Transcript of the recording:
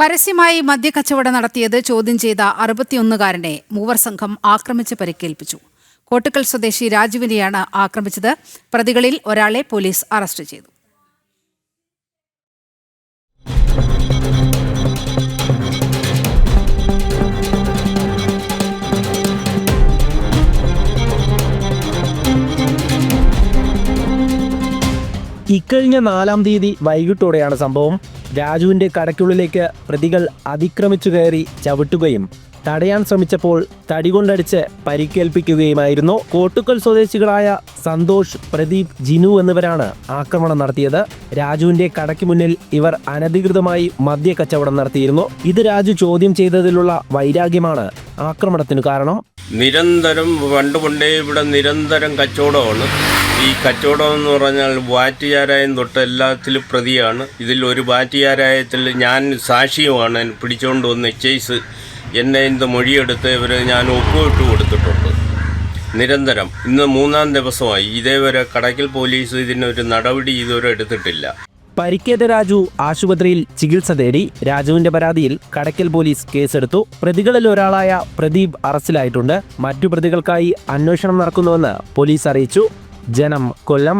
പരസ്യമായി മദ്യക്കച്ചവടം നടത്തിയത് ചോദ്യം ചെയ്ത അറുപത്തിയൊന്നുകാരനെ മൂവർ സംഘം ആക്രമിച്ച് പരിക്കേൽപ്പിച്ചു. കോട്ടക്കൽ സ്വദേശി രാജുവിനെയാണ് ആക്രമിച്ചത്. പ്രതികളിൽ ഒരാളെ പോലീസ് അറസ്റ്റ് ചെയ്തു. ഇക്കഴിഞ്ഞ നാലാം തീയതി വൈകിട്ടോടെയാണ് സംഭവം. രാജുവിന്റെ കടയ്ക്കുള്ളിലേക്ക് പ്രതികൾ അതിക്രമിച്ചു കയറി ചവിട്ടുകയും തടയാൻ ശ്രമിച്ചപ്പോൾ തടി തടികൊണ്ടടിച്ച് പരിക്കേൽപ്പിക്കുകയുമായിരുന്നു. കോട്ടുക്കൽ സ്വദേശികളായ സന്തോഷ് പ്രദീപ് ജിനു എന്നിവരാണ് ആക്രമണം നടത്തിയത്. രാജുവിന്റെ കടയ്ക്ക് മുന്നിൽ ഇവർ അനധികൃതമായി മദ്യ കച്ചവടം നടത്തിയിരുന്നു. ഇത് രാജു ചോദ്യം ചെയ്തതിലുള്ള വൈരാഗ്യമാണ് ആക്രമണത്തിന് കാരണം. നിരന്തരം പണ്ടുകൊണ്ടേ പണ്ടേ ഇവിടെ നിരന്തരം കച്ചവടമാണ്. ഈ കച്ചവടം എന്ന് പറഞ്ഞാൽ വാറ്റുചാരായം തൊട്ട് എല്ലാത്തിലും പ്രതിയാണ്. ഇതിൽ ഒരു വാറ്റുചാരായത്തിൽ ഞാൻ സാക്ഷിയുമാണ്. പിടിച്ചുകൊണ്ട് വന്ന് കേസ് എന്നെ ഇന്ന് മൊഴിയെടുത്ത് ഇവർ ഞാൻ ഒപ്പുവിട്ട് കൊടുത്തിട്ടുണ്ട്. നിരന്തരം. ഇന്ന് മൂന്നാം ദിവസമായി. ഇതേവരെ കടക്കൽ പോലീസ് ഇതിനൊരു നടപടി ഇതുവരെ എടുത്തിട്ടില്ല. പരിക്കേറ്റ രാജു ആശുപത്രിയിൽ ചികിത്സ തേടി രാജുവിന്റെ പരാതിയിൽ കടക്കൽ പോലീസ് കേസെടുത്തു. പ്രതികളിൽ ഒരാളായ പ്രദീപ് അറസ്റ്റിലായിട്ടുണ്ട്. മറ്റു പ്രതികൾക്കായി അന്വേഷണം നടക്കുന്നുവെന്ന് പോലീസ് അറിയിച്ചു. ജനം കൊല്ലം